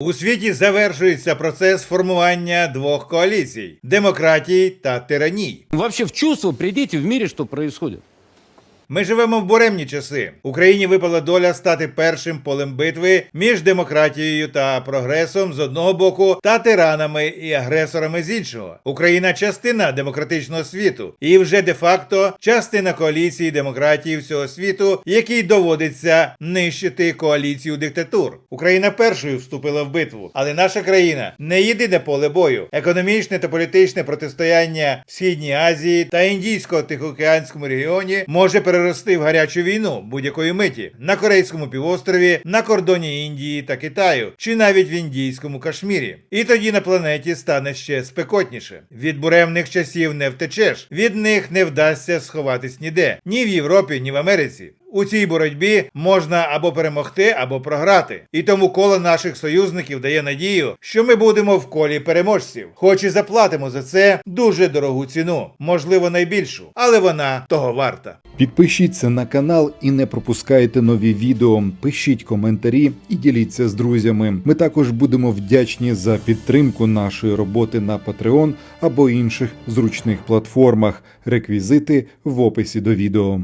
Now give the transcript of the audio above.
У світі завершується процес формування двох коаліцій демократії та тиранії. Вообще в чувство прийдіть в мірі, що происходит. Ми живемо в буремні часи. Україні випала доля стати першим полем битви між демократією та прогресом з одного боку та тиранами і агресорами з іншого. Україна частина демократичного світу і вже де-факто частина коаліції демократії всього світу, якій доводиться нищити коаліцію диктатур. Україна першою вступила в битву, але наша країна не єдине поле бою. Економічне та політичне протистояння в Східній Азії та індійсько-тихоокеанському регіоні може перерости в гарячу війну будь-якої миті на Корейському півострові, на кордоні Індії та Китаю, чи навіть в індійському Кашмірі. І тоді на планеті стане ще спекотніше. Від буремних часів не втечеш, від них не вдасться сховатись ніде ні в Європі, ні в Америці. У цій боротьбі можна або перемогти, або програти. І тому коло наших союзників дає надію, що ми будемо в колі переможців. Хоч і заплатимо за це дуже дорогу ціну, можливо, найбільшу, але вона того варта. Підпишіться на канал і не пропускайте нові відео. Пишіть коментарі і діліться з друзями. Ми також будемо вдячні за підтримку нашої роботи на Patreon або інших зручних платформах. Реквізити в описі до відео.